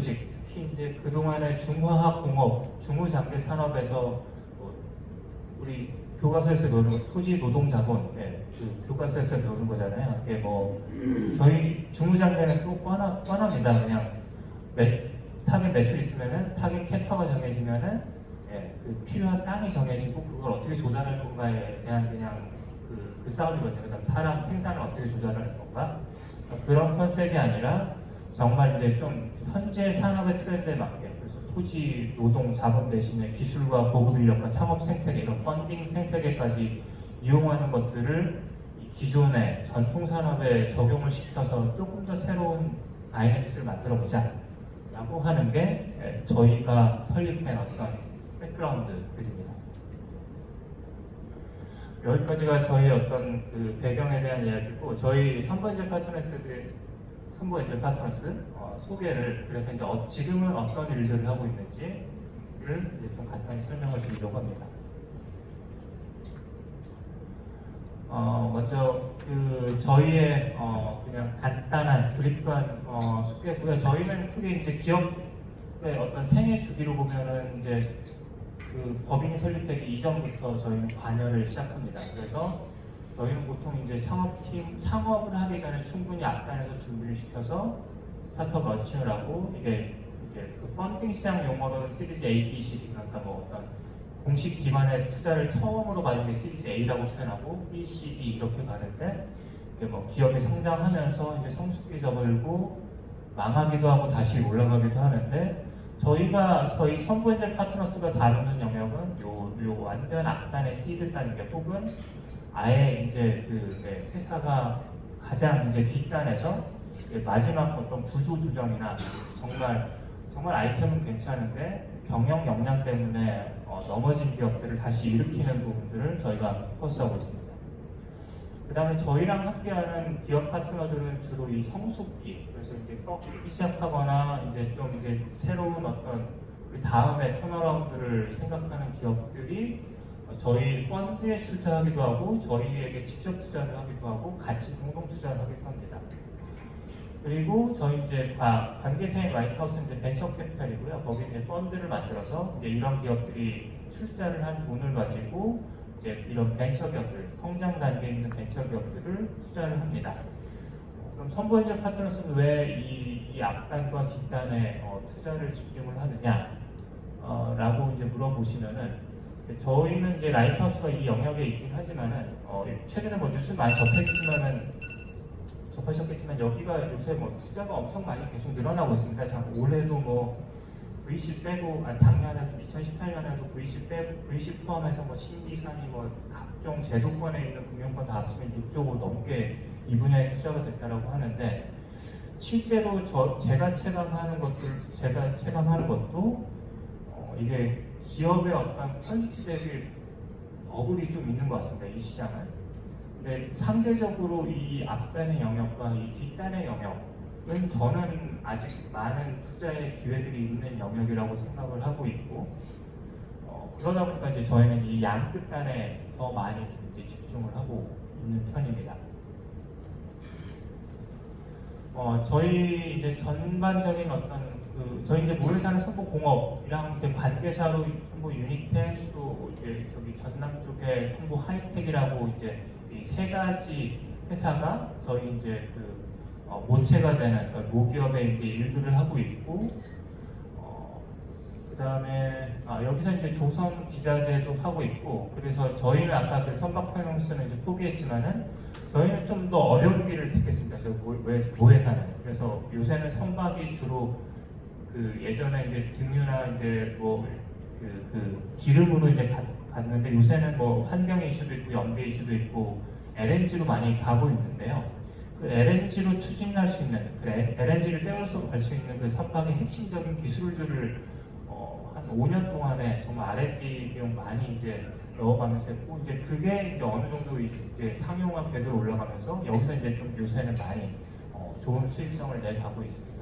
조직, 특히 이제 그동안의 중화학 공업, 중후장기 산업에서 뭐 우리 교과서에서 배우는 거, 토지 노동 자본, 예, 그 교과서에서 배우는 거잖아요. 이게 뭐 저희 중후장기는 또 뻔하, 뻔합니다. 그냥 매, 타겟 매출 있으면은 타겟 캐파가 정해지면은 예, 그 필요한 땅이 정해지고 그걸 어떻게 조달할 건가에 대한 그냥 그, 그 싸움이거든요. 그다음 사람 생산을 어떻게 조달할 건가 그런 컨셉이 아니라 정말 이제 좀 현재 산업의 트렌드에 맞게 그래서 토지, 노동, 자본 대신에 기술과 고급 인력과 창업 생태계 이런 펀딩 생태계까지 이용하는 것들을 이 기존의 전통 산업에 적용을 시켜서 조금 더 새로운 다이내믹스를 만들어 보자 라고 하는 게 예, 저희가 설립된 어떤 백그라운드들입니다. 여기까지가 저희 어떤 그 배경에 대한 이야기고 저희 선번제 파트너스들 선번제 파트너스 어, 소개를 그래서 이제 어, 지금은 어떤 일들을 하고 있는지를 이제 좀 간단히 설명을 드리려고 합니다. 어, 먼저 그 저희의 어, 그냥 간단한 브리프한 어, 소개고요. 저희는 크게 이제 기업의 어떤 생애 주기로 보면은 이제 그 법인이 설립되기 이전부터 저희는 관여를 시작합니다. 그래서 저희는 보통 이제 창업팀 창업을 하기 전에 충분히 앞단에서 준비를 시켜서 스타트업 런칭을 하고 이게 이제 그 펀딩 시장 용어로는 시리즈 A, B, C, 그러니까 뭐 어떤 공식 기관의 투자를 처음으로 받은 게 시리즈 A라고 표현하고 B, C, D 이렇게 가는데 뭐 기업이 성장하면서 이제 성숙기 접을고 망하기도 하고 다시 올라가기도 하는데 저희가 저희 선보이제 파트너스가 다루는 영역은 요, 요 완전 앞단의 시드 단계 혹은 아예 이제 그 네, 회사가 가장 이제 뒷단에서 이제 마지막 어떤 구조 조정이나 정말 정말 아이템은 괜찮은데 경영 역량 때문에 어, 넘어진 기업들을 다시 일으키는 부분들을 저희가 포커스하고 있습니다. 그 다음에 저희랑 함께하는 기업 파트너들은 주로 이 성숙기, 그래서 이제 꺾기 시작하거나 이제 좀 이제 새로운 어떤 그 다음에 턴어라운드를 생각하는 기업들이 저희 펀드에 출자하기도 하고 저희에게 직접 투자를 하기도 하고 같이 공동 투자를 하기도 합니다. 그리고 저희 이제 과- 관계사인 라이트하우스는 이제 벤처 캐피탈이고요. 거기 이제 펀드를 만들어서 이제 이런 기업들이 출자를 한 돈을 가지고 이제 이런 벤처 기업들, 성장 단계에 있는 벤처 기업들을 투자를 합니다. 어, 그럼 선보연적 파트너스는 왜이 이 앞단과 뒷단에 어, 투자를 집중을 하느냐? 어, 이제 물어보시면은 저희는 이제 라이트하우스가 이 영역에 있긴 하지만은 어, 최근에 뭐 뉴스 많이 접했지만은 접하셨겠지만 여기가 요새 뭐 투자가 엄청 많이 계속 늘어나고 있습니다. 자, 올해도 뭐 VC 빼고 아, 작년에도 2018년에도 VC 빼 VC 포함해서 뭐 신기산이 뭐 각종 제도권에 있는 금융권 다 합치면 6조 원 넘게 이 분야에 투자가 됐다라고 하는데 실제로 저 제가 체감하는 것들 제가 체감하는 것도 어, 이게 기업의 어떤 퀄리티 대비 어글이 좀 있는 것 같습니다. 이 시장은. 근데 상대적으로 이 앞단의 영역과 이 뒷단의 영역은 저는 아직 많은 투자의 기회들이 있는 영역이라고 생각을 하고 있고 어, 그러다 보니까 이제 저희는 이 양끝단에 더 많이 좀 이제 집중을 하고 있는 편입니다. 어, 저희 이제 전반적인 어떤 그 저희 이제 모래사는 성보공업이랑 이제 관계사로 성보 유니텍 또 이제 저기 전남 쪽에 성보 하이텍이라고 이제 이 세 가지 회사가 저희 이제 그 어, 모체가 되는 어, 모기업의 이제 일들을 하고 있고 어, 그다음에 아, 여기서 이제 조선 기자재도 하고 있고 그래서 저희는 아까 그 선박 평형수는 이제 포기했지만은 저희는 좀 더 어려운 길을 택했습니다. 저 모회사는 그래서 요새는 선박이 주로 그 예전에 이제 등유나 이제 뭐 그, 그 기름으로 이제 갔, 갔는데 요새는 뭐 환경 이슈도 있고 연비 이슈도 있고 LNG로 많이 가고 있는데요. 그 LNG로 추진할 수 있는 그 LNG를 떼어서 갈 수 있는 그 선박의 핵심적인 기술들을 어, 한 5년 동안에 정말 R&D 비용 많이 이제 넣어가면서 했고 이제 그게 이제 어느 정도 이제 상용화 궤도에 올라가면서 여기서 이제 좀 요새는 많이 어, 좋은 수익성을 내가고 있습니다.